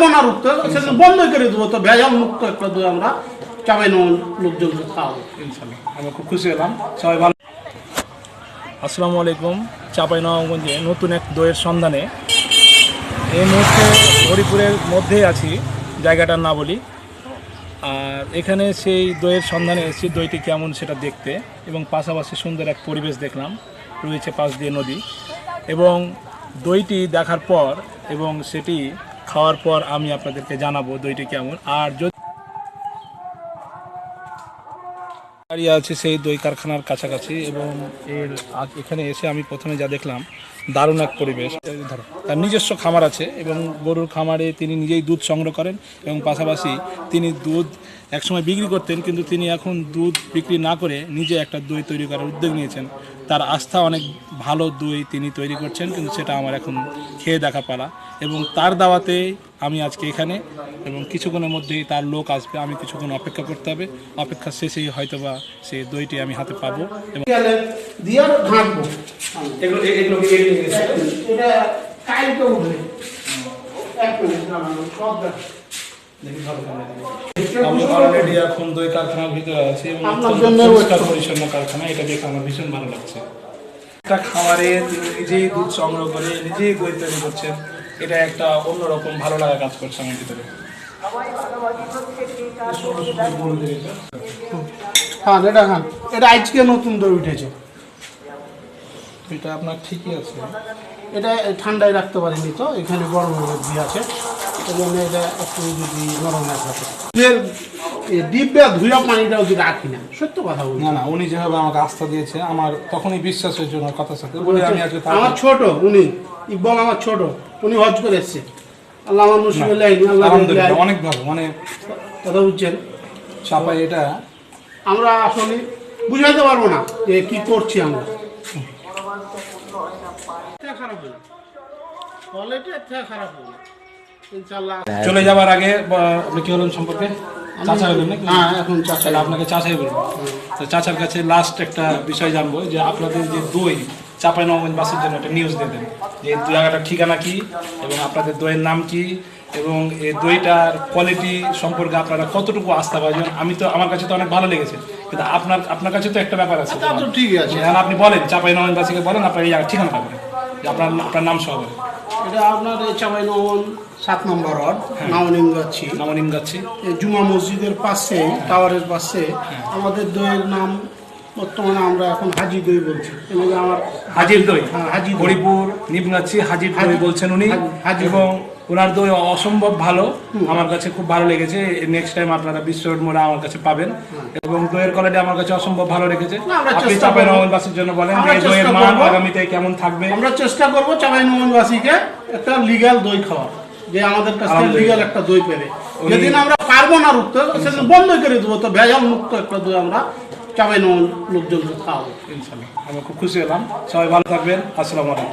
পারব না রুখতে বন্ধই করে দেবো। তো ভেজাল মুক্ত একটা দই আমরা নয় লোকজনকে খাওয়াবো, ইনশাল্লাহ। আমি খুব খুশি হলাম। সবাই ভালো আসসালামু আলাইকুম চাঁপাইনবাবগঞ্জে নতুন এক দইয়ের সন্ধানে। এই মুহূর্তে হরিপুরের মধ্যেই আছি, জায়গাটার না বলি। আর এখানে সেই দইয়ের সন্ধানে এসেছি, দইটি কেমন সেটা দেখতে। এবং পাশাপাশি সুন্দর এক পরিবেশ দেখলাম, রয়েছে পাশ দিয়ে নদী। এবং দইটি দেখার পর এবং সেটি খাওয়ার পর আমি আপনাদেরকে জানাব দইটি কেমন। আর যদি দাঁড়িয়ে আছে সেই দই কারখানার কাছাকাছি এবং এর এখানে এসে আমি প্রথমে যা দেখলাম, দারুণ এক পরিবেশ। ধরো, তার নিজস্ব খামার আছে এবং গরুর খামারে তিনি নিজেই দুধ সংগ্রহ করেন এবং পাশাপাশি তিনি দুধ একসময় বিক্রি করতেন, কিন্তু তিনি এখন দুধ বিক্রি না করে নিজে একটা দই তৈরি করার উদ্যোগ নিয়েছেন। তার আস্থা অনেক ভালো দই তিনি তৈরি করছেন, কিন্তু সেটা আমার এখন খেয়ে দেখা পালা। এবং তার দাওয়াতে আমি আজকে এখানে এবং কিছুক্ষণের মধ্যেই তার লোক আসবে। আমি কিছুক্ষণ অপেক্ষা করতে হবে। অপেক্ষা শেষেই হয়তোবা সেই দইটি আমি হাতে পাবো এবং। আমি অলরেডি এখন দই কারখানার ভিতরে আছি এবং পরিষ্কার পরিচ্ছন্ন কারখানা। এটা দেখে আমার ভীষণ ভালো লাগছে। একটা তিনি নিজেই দুধ সংগ্রহ করে নিজেই দই তৈরি করছেন। এটা একটা অন্যরকম ভালো লাগা কাজ করছে আমার ভিতরে। খান এটা খান। এটা আজকে নতুন দই উঠেছে। এটা আপনার ঠিকই আছে। এটা ঠান্ডায় রাখতে পারিনি তো এখানে গরম দিয়ে আছে। জন্য এটা একটু যদি নরম রাখতে ডিব্বা ধুয়া পানিটাও যদি রাখি না সত্য কথা বলি না না উনি যেভাবে আমাকে আস্থা দিয়েছে আমার তখনই বিশ্বাস হয়েছে ওনার কথার সাথে। বলে আমি আজকে আমার ছোট উনি। ইকবল আমার ছোট উনি হজ করে এসছে আল্লাহ আমার লাইনি আল্লাহ আলহামদুলিল্লাহ অনেক ভালো মানে কথা বুঝছেন? চাপাই এটা। আমরা আসলে বুঝাইতে পারব না যে কি করছি আমরা। খারাপ হলো কোয়ালিটি খারাপ হলো চলে যাবার আগে আপনি কি হলেন সম্পর্কে চাচা হলেন নাকি? হ্যাঁ এখন চাচা। আপনাকে চাচাই বলব তো চাচার কাছে লাস্ট একটা বিষয় জানব যে আপনাদের যে দই চাপাই নবাবের জন্য একটা নিউজ দেবেন যে এই জায়গাটার ঠিকানা কি এবং আপনাদের দইয়ের নাম কি এবং এই দইটার কোয়ালিটি সম্পর্কে আপনারা কতটুকু আস্থা পাওয়া আমি তো আমার কাছে তো অনেক ভালো লেগেছে কিন্তু আপনার আপনার কাছে তো একটা ব্যাপার আছে। তা তো ঠিক আছে। আপনি বলেন চাপাই নবাবের বলেন আপনার এই জায়গার ঠিকানাটা বলেন যে আপনার আপনার নাম সহ বলেন। এটা আপনার এই চাপাই সাত নম্বর যাচ্ছি নামনিম যাচ্ছি এই জুমা মসজিদের পাশে টাওয়ারের পাশে আমাদের দইয়ের নাম বর্তমানে আমরা এখন হাজি দই বলছি। আমার হাজির দই। হ্যাঁ, হাজির দই। হরিপুর নিমগাছি হাজির দই বলছেন উনি। হাজির এবং ওনার দই অসম্ভব ভালো। আমার কাছে খুব ভালো লেগেছে। নেক্সট টাইম আপনারা বিশ্ব মোড়ে আমার কাছে পাবেন। এবং দইয়ের কোয়ালিটি আমার কাছে অসম্ভব ভালো আমরা আপনি করব। নবনবাসীর জন্য বলেন যে দইয়ের মান আগামীতে কেমন থাকবে। আমরা চেষ্টা করব চাপাই নবনবাসীকে একটা লিগ্যাল দই খাওয়া। যে আমাদের কাছ থেকে লিগ্যাল একটা দই পেবে যেদিন আমরা পারব না রুখতে সেদিন বন্ধই করে দেবো। তো ভেজাল মুক্ত একটা দই আমরা চাপাই লোকজন খাওয়াবো ইনশাল্লাহ আমি খুব খুশি হলাম। সবাই ভালো থাকবেন। আসসালামু আলাইকুম।